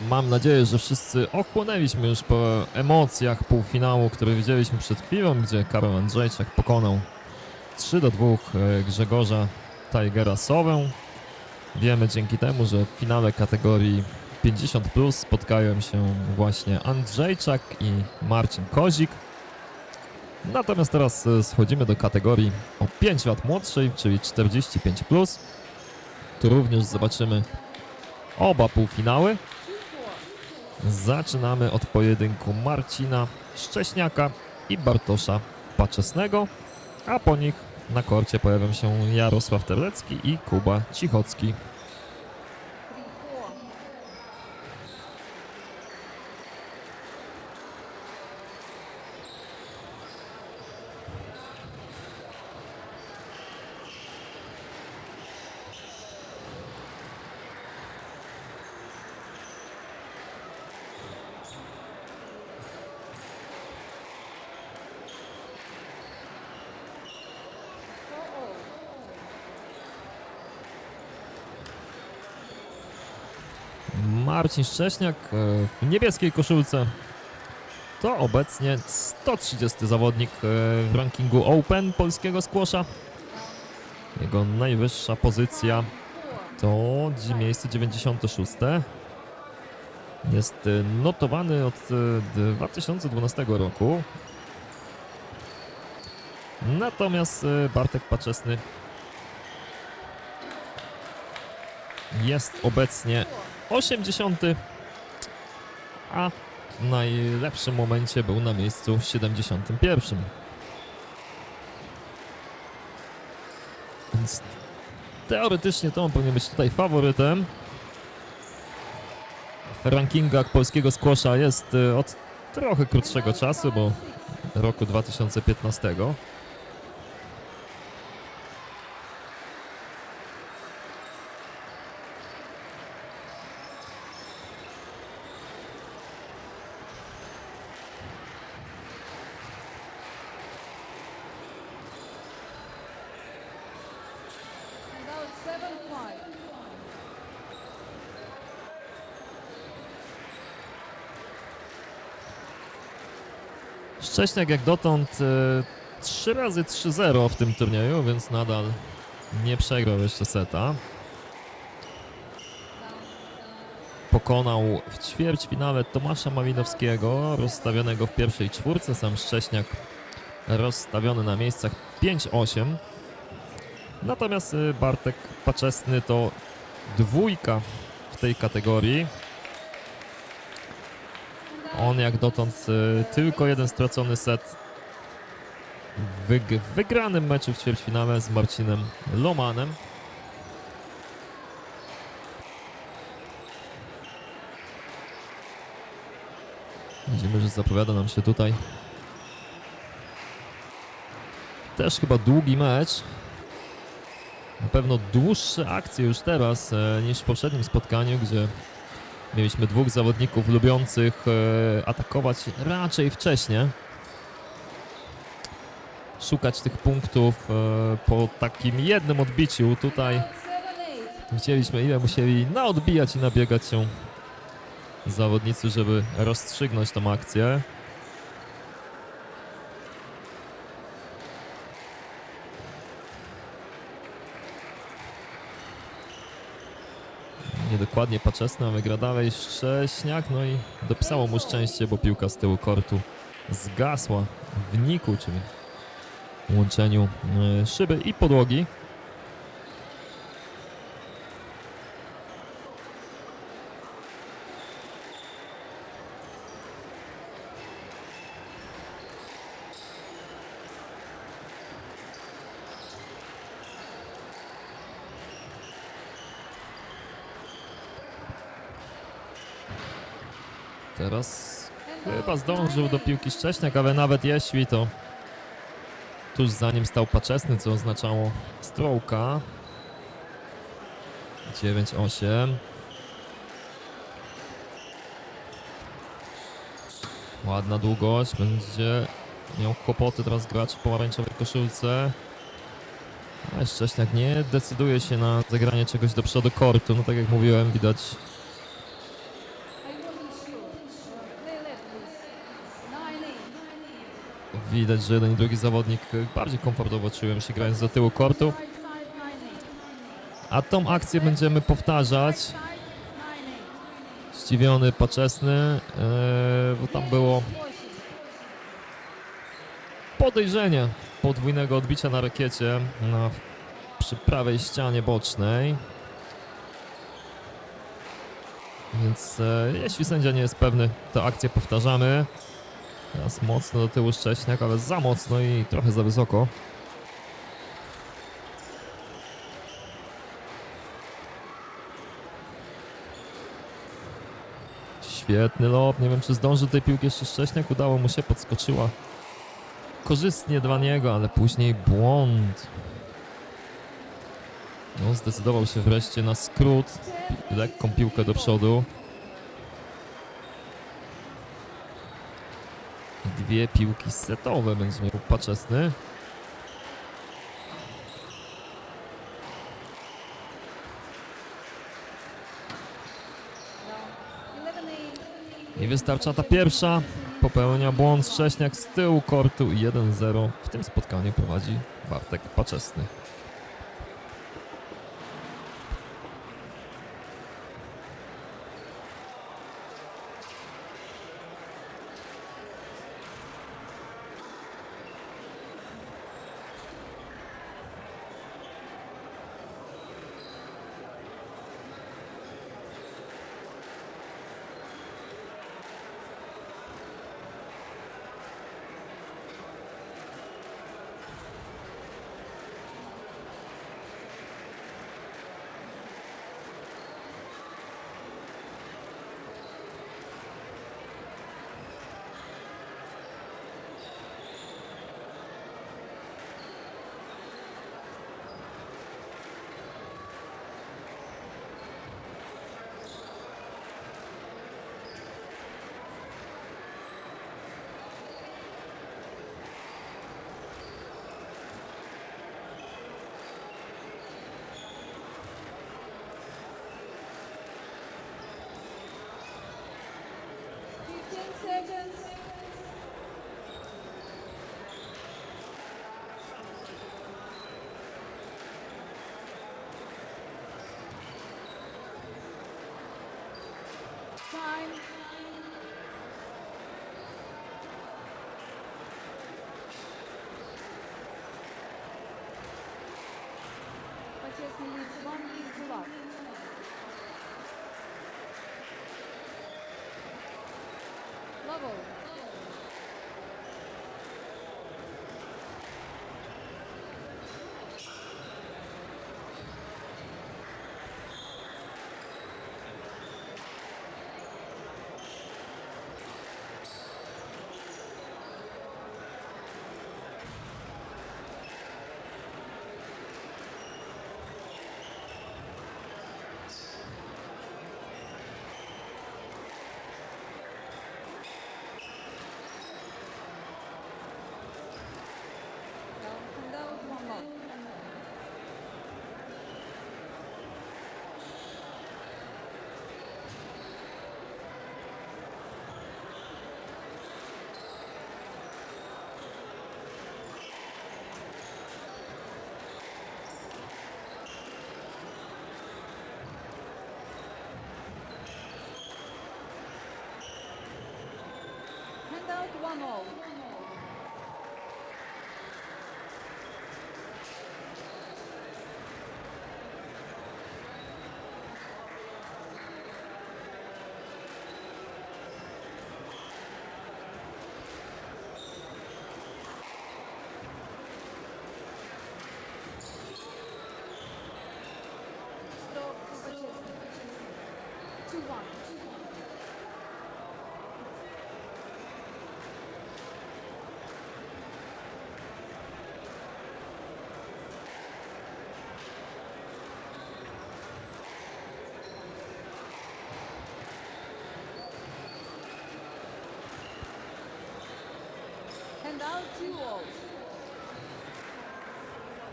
Mam nadzieję, że wszyscy ochłonęliśmy już po emocjach półfinału, który widzieliśmy przed chwilą, gdzie Karol Andrzejczak pokonał 3 do 2 e, Grzegorza Tigera Sowę. Wiemy dzięki temu, że w finale kategorii 50 plus spotkają się właśnie Andrzejczak i Marcin Kozik. Natomiast teraz e, schodzimy do kategorii o 5 lat młodszej, czyli 45 plus. Tu również zobaczymy oba półfinały. Zaczynamy od pojedynku Marcina Szcześniaka i Bartosza Paczesnego, a po nich na korcie pojawią się Jarosław Terlecki i Kuba Cichocki. Marcin Szcześniak e, w niebieskiej koszulce to obecnie 130 zawodnik e, w rankingu Open polskiego squasha. Jego najwyższa pozycja to miejsce 96. Jest e, notowany od e, 2012 roku. Natomiast Bartek Paczesny jest obecnie 80, a w najlepszym momencie był na miejscu 71. Więc teoretycznie to on powinien być tutaj faworytem. W rankingach polskiego squasha jest y, od trochę krótszego czasu, bo roku 2015. Szcześniak jak dotąd e, 3 razy 3-0 w tym turnieju, więc nadal nie przegrał jeszcze seta. Pokonał w ćwierćfinale Tomasza Malinowskiego, rozstawionego w pierwszej czwórce. Sam Szcześniak rozstawiony na miejscach 5-8. Natomiast e, Bartek Paczesny to dwójka w tej kategorii. On jak dotąd y, tylko jeden stracony set w wyg- w wygranym meczu w ćwierćfinale z Marcinem Lomanem. Widzimy, że zapowiada nam się tutaj też chyba długi mecz. Na pewno dłuższe akcje już teraz e, niż w poprzednim spotkaniu, gdzie Mieliśmy dwóch zawodników lubiących e, atakować raczej wcześnie. Szukać tych punktów e, po takim jednym odbiciu. Tutaj widzieliśmy ile musieli naodbijać i nabiegać się zawodnicy, żeby rozstrzygnąć tą akcję. Niedokładnie paczesny, ale gra dalej Szcześniak, no i dopisało mu szczęście, bo piłka z tyłu kortu zgasła w niku, czyli łączeniu e, szyby i podłogi. Teraz chyba zdążył do piłki Szcześniak, ale nawet jeśli to tuż za nim stał Paczesny, co oznaczało strołka. 9-8. Ładna długość, będzie miał kłopoty teraz gracz w pomarańczowej koszulce. Ale Szcześniak nie decyduje się na zagranie czegoś do przodu kortu. No tak jak mówiłem, widać Widać, że jeden i drugi zawodnik e, bardziej komfortowo czują się grając do tyłu kortu. A tą akcję będziemy powtarzać. Zdziwiony, paczesny, e, bo tam było podejrzenie podwójnego odbicia na rakiecie na, przy prawej ścianie bocznej. Więc e, jeśli sędzia nie jest pewny, to akcję powtarzamy. Teraz mocno do tyłu Szcześniak, ale za mocno i trochę za wysoko. Świetny lob, nie wiem czy zdąży tej piłki jeszcze Szcześniak, udało mu się, podskoczyła korzystnie dla niego, ale później błąd. No, zdecydował się wreszcie na skrót, lekką piłkę do przodu. Dwie piłki setowe będzie miał Paczesny. I wystarcza ta pierwsza. Popełnia błąd Szcześniak z tyłu kortu i 1-0. W tym spotkaniu prowadzi Bartek Paczesny. surgeons, Anual.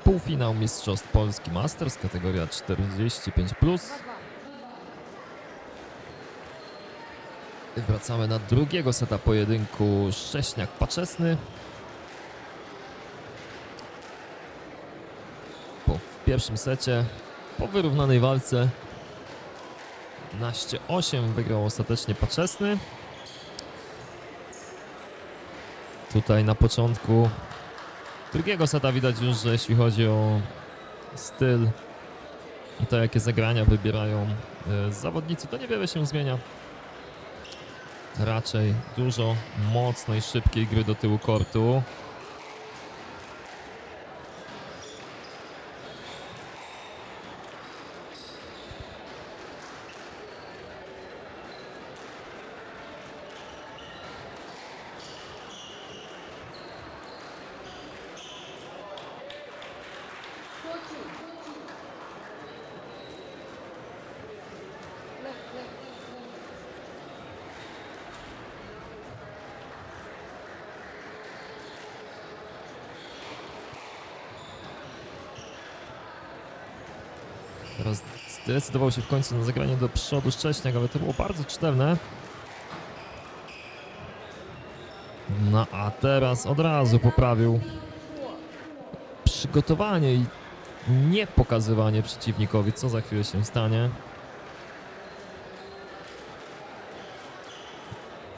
Półfinał Mistrzostw Polski Masters kategoria 45. Wracamy na drugiego seta pojedynku Szcześniak-Paczesny. Po pierwszym secie, po wyrównanej walce 15-8 wygrał ostatecznie Paczesny. Tutaj na początku drugiego seta widać już, że jeśli chodzi o styl i to jakie zagrania wybierają e, zawodnicy, to niewiele się zmienia. Raczej dużo mocnej, szybkiej gry do tyłu kortu. Teraz zdecydował się w końcu na zagranie do przodu Szcześniak, ale to było bardzo czytelne. No a teraz od razu poprawił przygotowanie i nie pokazywanie przeciwnikowi, co za chwilę się stanie.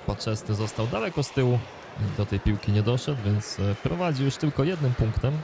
Paczesty został daleko z tyłu do tej piłki nie doszedł, więc e, prowadzi już tylko jednym punktem.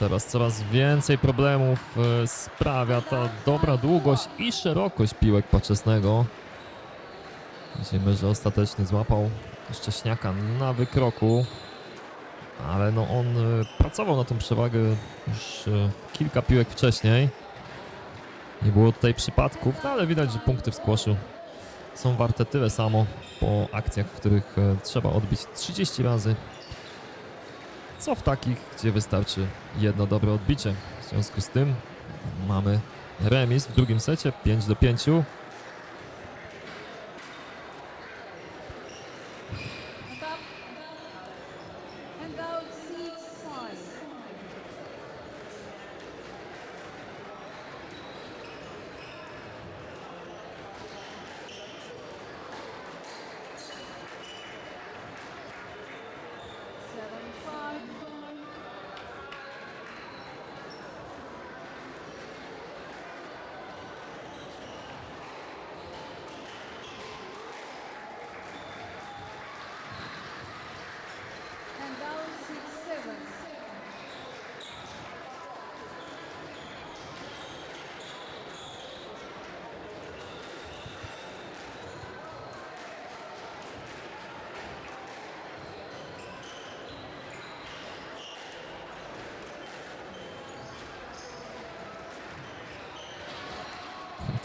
Teraz coraz więcej problemów e, sprawia ta dobra długość i szerokość piłek Paczesnego. Widzimy, że ostatecznie złapał Szcześniaka na wykroku, ale no on e, pracował na tą przewagę już e, kilka piłek wcześniej. Nie było tutaj przypadków, no ale widać, że punkty w skłoszu są warte tyle samo po akcjach, w których trzeba odbić 30 razy co w takich, gdzie wystarczy jedno dobre odbicie. W związku z tym mamy remis w drugim secie 5 do 5.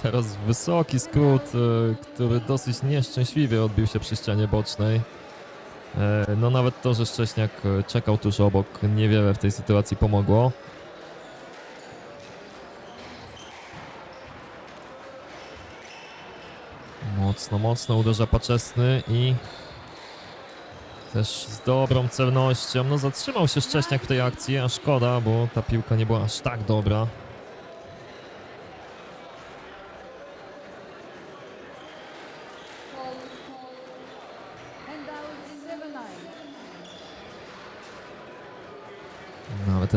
Teraz wysoki skrót, e, który dosyć nieszczęśliwie odbił się przy ścianie bocznej. E, No nawet to, że Szcześniak e, czekał tuż obok, niewiele w tej sytuacji pomogło. Mocno, mocno uderza Paczesny i też z dobrą celnością. No zatrzymał się Szcześniak w tej akcji, a szkoda, bo ta piłka nie była aż tak dobra.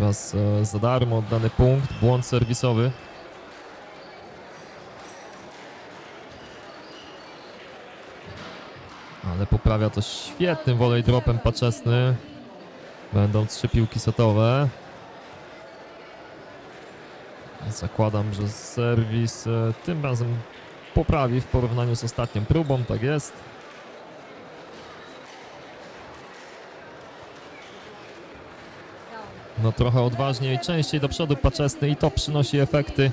Teraz e, za darmo oddany punkt, błąd serwisowy. Ale poprawia to świetnym volley dropem paczesny. Będą trzy piłki setowe. Zakładam, że serwis e, tym razem poprawi w porównaniu z ostatnią próbą, tak jest. No trochę odważniej, częściej do przodu paczesny i to przynosi efekty.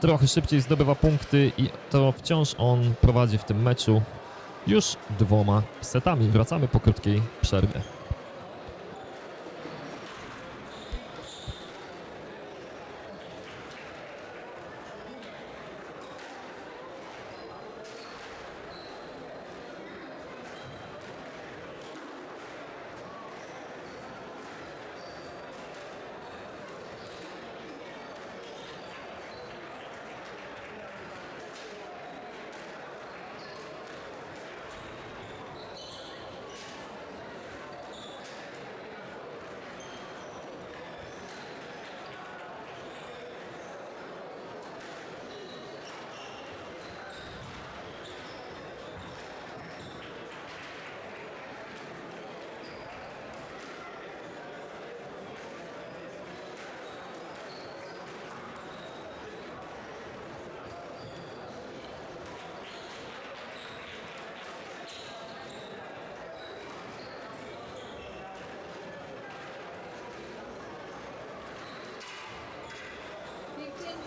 Trochę szybciej zdobywa punkty i to wciąż on prowadzi w tym meczu już dwoma setami. Wracamy po krótkiej przerwie.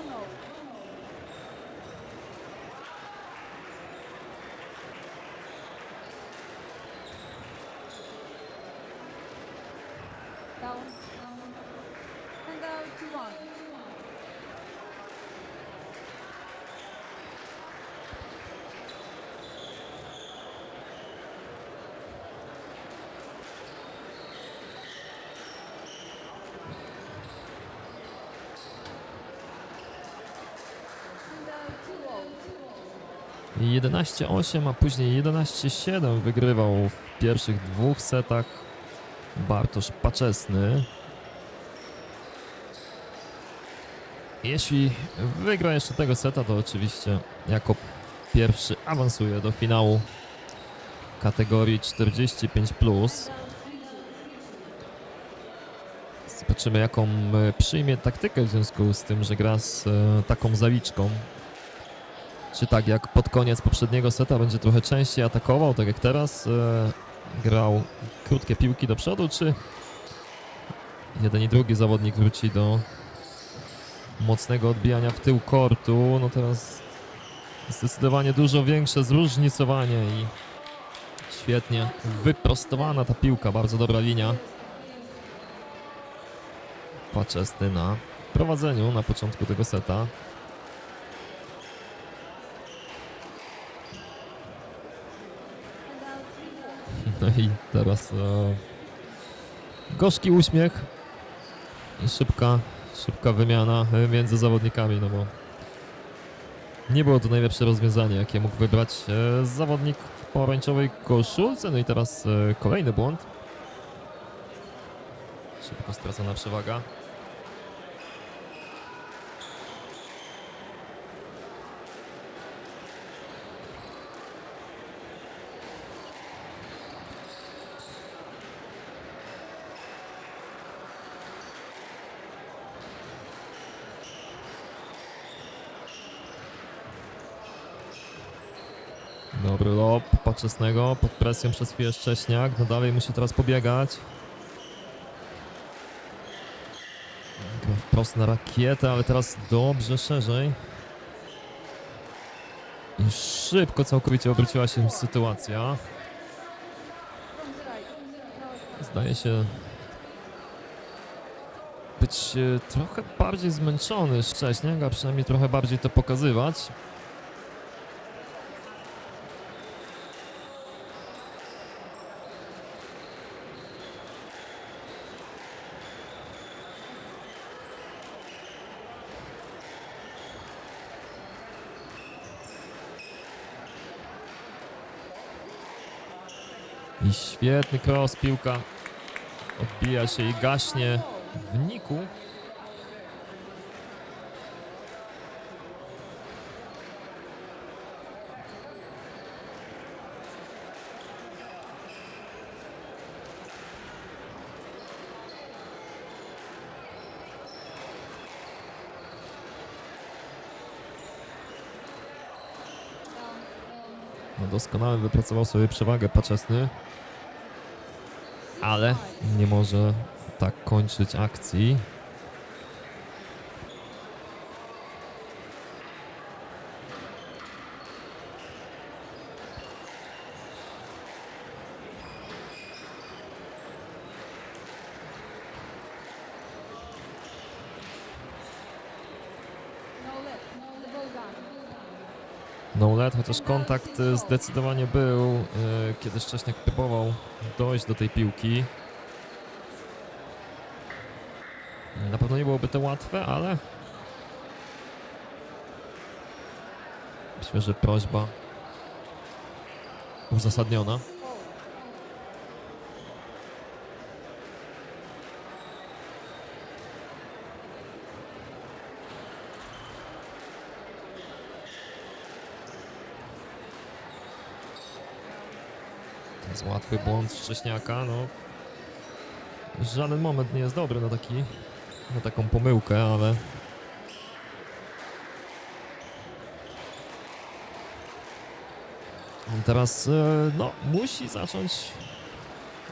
down, down, and down to one. 11-8, a później 11-7 wygrywał w pierwszych dwóch setach Bartosz Paczesny. Jeśli wygra jeszcze tego seta, to oczywiście jako pierwszy awansuje do finału kategorii 45+. Zobaczymy jaką przyjmie taktykę w związku z tym, że gra z e, taką zaliczką. Czy tak jak pod koniec poprzedniego seta będzie trochę częściej atakował, tak jak teraz e, grał krótkie piłki do przodu, czy jeden i drugi zawodnik wróci do mocnego odbijania w tył kortu. No teraz zdecydowanie dużo większe zróżnicowanie i świetnie wyprostowana ta piłka, bardzo dobra linia. Paczesty na prowadzeniu na początku tego seta. No i teraz e, gorzki uśmiech i szybka, szybka wymiana między zawodnikami, no bo nie było to najlepsze rozwiązanie, jakie mógł wybrać e, zawodnik w pomarańczowej koszulce. No i teraz e, kolejny błąd. Szybko stracona przewaga. Dobry lob Paczesnego pod presją przez chwilę Szcześniak. No dalej musi teraz pobiegać. Gra wprost na rakietę, ale teraz dobrze szerzej. I szybko całkowicie obróciła się sytuacja. Zdaje się być e, trochę bardziej zmęczony Szcześniak, a przynajmniej trochę bardziej to pokazywać. I świetny cross, piłka odbija się i gaśnie w niku. No doskonale wypracował sobie przewagę Paczesny, ale nie może tak kończyć akcji. Chociaż kontakt y, zdecydowanie był, y, kiedy Szcześniak próbował dojść do tej piłki. Na pewno nie byłoby to łatwe, ale myślę, że prośba uzasadniona. Łatwy błąd Szcześniaka, no. Żaden moment nie jest dobry na taki, na taką pomyłkę, ale on teraz, e, no, musi zacząć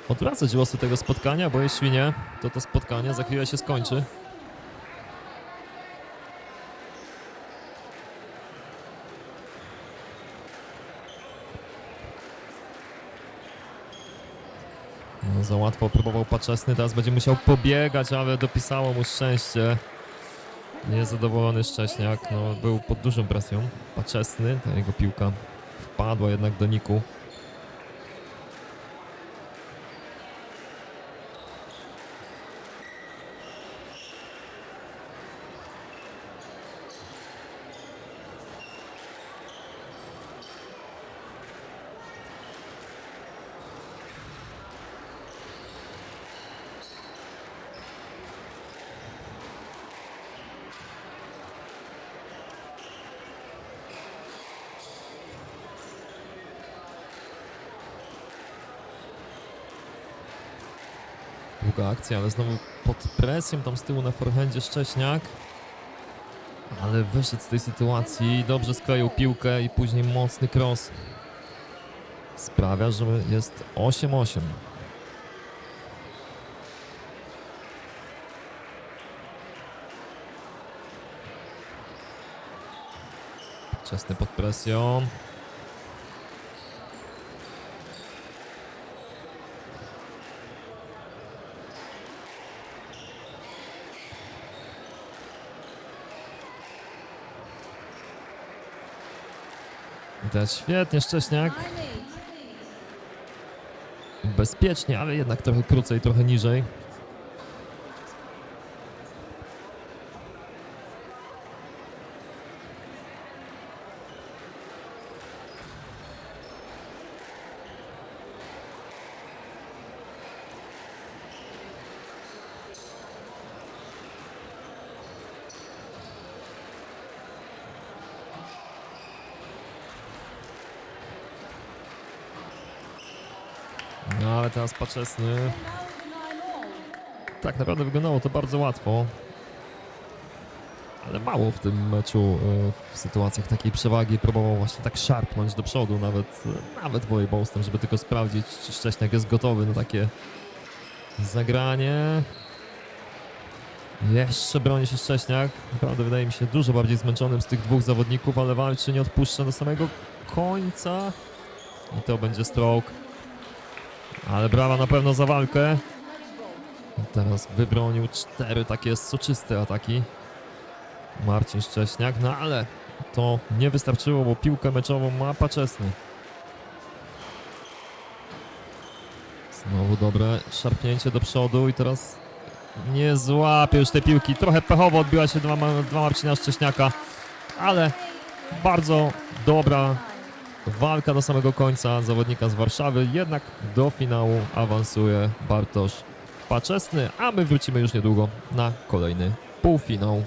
odwracać losy tego spotkania, bo jeśli nie, to to spotkanie za chwilę się skończy. Za łatwo próbował Paczesny, teraz będzie musiał pobiegać, ale dopisało mu szczęście. Niezadowolony Szcześniak, no, był pod dużą presją. Paczesny, ta jego piłka wpadła jednak do Niku. Długa akcja, ale znowu pod presją tam z tyłu na forehandzie Szcześniak. Ale wyszedł z tej sytuacji, dobrze skleił piłkę i później mocny cross. Sprawia, że jest 8-8. Wczesny pod presją. Teraz świetnie Szcześniak. Bezpiecznie, ale jednak trochę krócej, trochę niżej. No ale teraz Paczesny. Tak naprawdę wyglądało to bardzo łatwo. Ale mało w tym meczu e, w sytuacjach takiej przewagi próbował właśnie tak szarpnąć do przodu, nawet, e, nawet volejballstem, żeby tylko sprawdzić, czy Szcześniak jest gotowy na takie zagranie. Jeszcze broni się Szcześniak. Naprawdę wydaje mi się dużo bardziej zmęczonym z tych dwóch zawodników, ale walczy, nie odpuszcza do samego końca. I to będzie stroke. Ale brawa na pewno za walkę. Teraz wybronił cztery takie soczyste ataki. Marcin Szcześniak, no ale to nie wystarczyło, bo piłkę meczową ma Paczesny. Znowu dobre szarpnięcie do przodu i teraz nie złapie już tej piłki. Trochę pechowo odbiła się dla, Ma- dla Marcina Szcześniaka, ale bardzo dobra walka do samego końca zawodnika z Warszawy. Jednak do finału awansuje Bartosz Paczesny, a my wrócimy już niedługo na kolejny półfinał